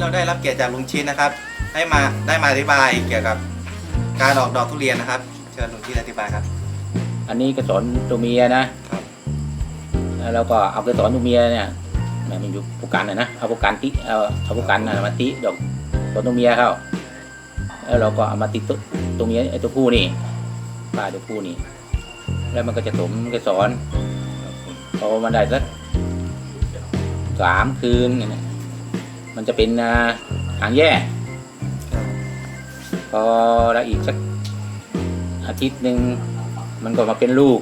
เราได้รับเกียรติจากลุงชินนะครับให้มาได้มาอธิบายเกี่ยวกับการออกดอกทุเรียนนะครับ เชิญลุงชินอธิบายครับ อันนี้กระสอนตัวเมียนะครับแล้วเราก็เอากระสอนตัวเมียเนี่ยแม่มันอยู่ผู้กันนะนะเอาผู้กันติเอาเอาผู้กันนะมาติดอกตัวตัวเมียเข้าแล้วเราก็เอามาติดตัวตัวเมียไอ้ตัวผู้นี่ปลายตัวผู้นี่ แล้วมันก็จะสมกระสอนพอมันได้สักสามคืนเนี่ย มันจะเป็นอ่าหางแย่พอแล้วอีกสักอาทิตย์หนึ่งมันก็มาเป็นลูก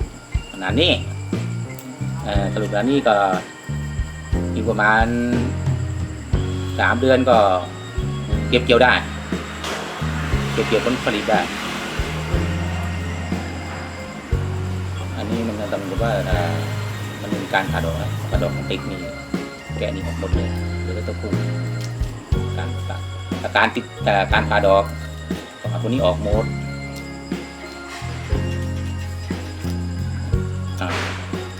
ขนาดนี้เอ่อสรุปแล้วนี่ก็อีกประมาณสามเดือนก็เก็บเกี่ยวได้ เก็บเกี่ยวผลผลิตได้ อันนี้มันต้องดูว่าถ้ามันมีการผ่าดอกนะผ่าดอกของติ๊กนี่ แกะนี่ออกหมดเลยเหลือแต่ตัวผู้การการอาการติดแต่การผ่าดอกต้องเอาตัวนี้ออกหมด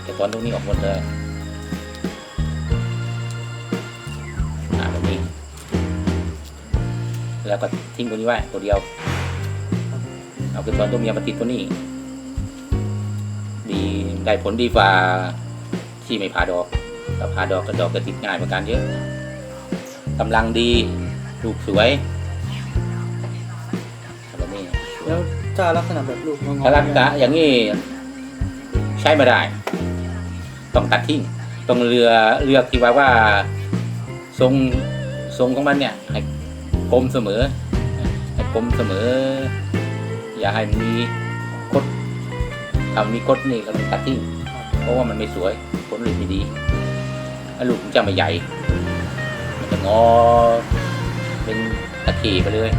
แต่ตอนตรงนี้ออกหมดเลยอ่าแบบนี้ แล้วก็ทิ้งตัวนี้ไว้ตัวเดียว เอาคือตอนตัวเมียมาติดตัวนี้ ดีได้ผลดีกว่าที่ไม่ผ่าดอก ถ้าผ่าดอกก็ดอกก็ติดง่ายเหมือนกันเยอะกำลังดีลูกสวยแบบนี้แล้วถ้าลักษณะแบบลูกงอๆถ้ารักษาอย่างนี้ใช้ไม่ได้ ต้องตัดทิ้งต้องเรือเลือกที่ว่าว่าทรงทรงของมันเนี่ยให้กลมเสมอให้กลมเสมอ อย่าให้มันมีคดถ้ามันมีคดนี่ก็ต้องตัดทิ้งเพราะว่ามันไม่สวยผลผลิตไม่ดีแล้ว ลูกมันจะไม่ใหญ่ มันจะงอ เป็นตะขี่ไปเลย